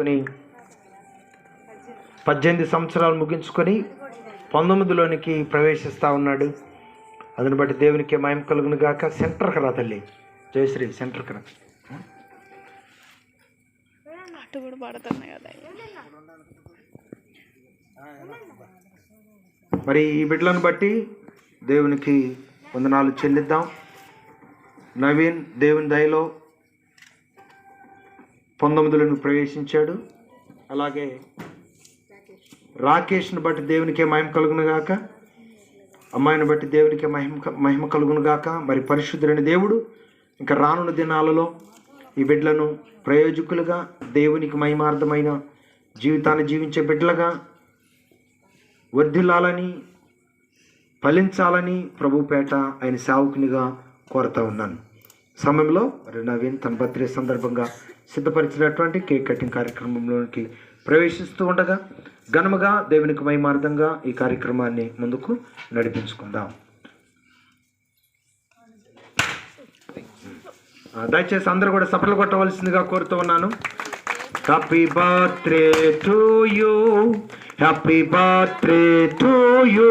ముగించుకొని పద్దెనిమిది సంవత్సరాలు ముగించుకొని పంతొమ్మిదిలోనికి ప్రవేశిస్తూ ఉన్నాడు. అదని బట్టి దేవునికి మయం కలుగును గాక. సెంటర్కి రా తల్లి. జయశ్రీ సెంటర్కి రా కదా మరి ఈ బిడ్డలను బట్టి దేవునికి వందనాలు చెల్లిద్దాం. నవీన్ దేవుని దయలో పంతొమ్మిదిలోని ప్రవేశించాడు. అలాగే రాకేష్ను బట్టి దేవునికే మహిమ కలుగును గాక. అమ్మాయిని బట్టి దేవునికి మహిమ మహిమ కలుగును గాక. మరి పరిశుద్ధులైన దేవుడు ఇంకా రానున్న దినాలలో ఈ బిడ్డలను ప్రయోజకులుగా దేవునికి మహిమార్థమైన జీవితాన్ని జీవించే బిడ్డలుగా వర్ధిల్లాలని ఫలించాలని ప్రభుపేట ఆయన సేవకునిగా కోరుతా ఉన్నాను. సమయంలో మరి నవీన్ తన బర్త్డే సందర్భంగా సిద్ధపరిచినటువంటి కేక్ కటింగ్ కార్యక్రమంలోనికి ప్రవేశిస్తూ ఉండగా ఘనముగా దేవునికి మహిమార్థంగా ఈ కార్యక్రమాన్ని ముందుకు నడిపించుకుందాం. దయచేసి అందరూ కూడా సఫలు కొట్టవలసిందిగా కోరుతూ ఉన్నాను. Happy birthday to you happy birthday to you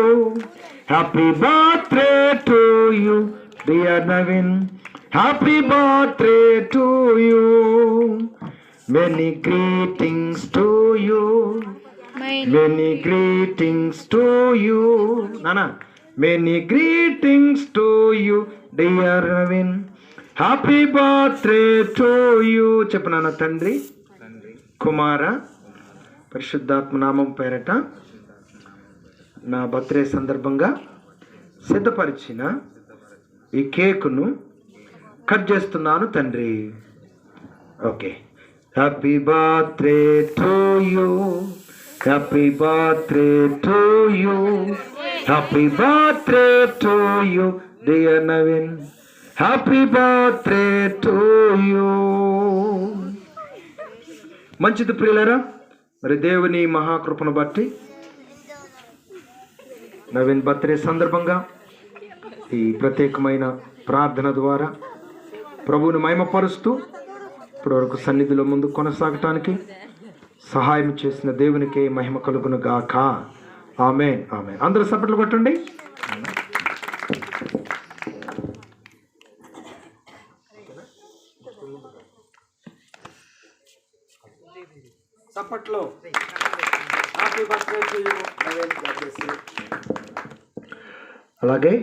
happy birthday to you dear Naveen happy birthday to you many greetings to you many greetings to you నానా many greetings to you dear Naveen happy birthday to you చెప్పు నాన్న తండ్రి. కుమార పరిశుద్ధాత్మ నామం పేరట నా birthday సందర్భంగా సిద్ధపరిచిన ఈ కేకును కట్ చేస్తున్నాను తండ్రి. Okay. Happy birthday to you happy birthday to you happy birthday to you dear Naveen happy birthday to you మంచిది ప్రియులరా మరి దేవుని మహాకృపను బట్టి నవీన్ బర్త్డే సందర్భంగా ఈ ప్రత్యేకమైన ప్రార్థన ద్వారా ప్రభువుని మహిమపరుస్తూ ఇప్పటివరకు సన్నిధిలో ముందు కొనసాగటానికి సహాయం చేసిన దేవునికి మహిమ కలుగును గాక ఆమె ఆమె అందరూ సపట్లు కొట్టండి. అలాగే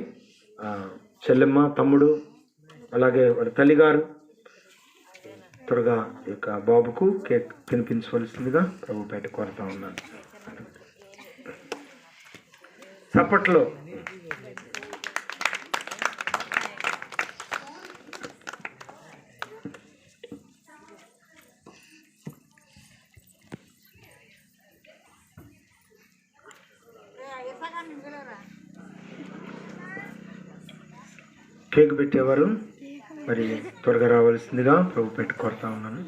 చెల్లెమ్మ తమ్ముడు అలాగే వాడి తల్లిగారు త్వరగా ఈ యొక్క బాబుకు కేక్ తినిపించవలసిందిగా ప్రభుపేట కోరుతా ఉన్నాను. చప్పట్లో. కేక్ పెట్టేవారు. మరి త్వరగా రావాల్సిందిగా ప్రభు పెట్టుకొడతా ఉన్నాను.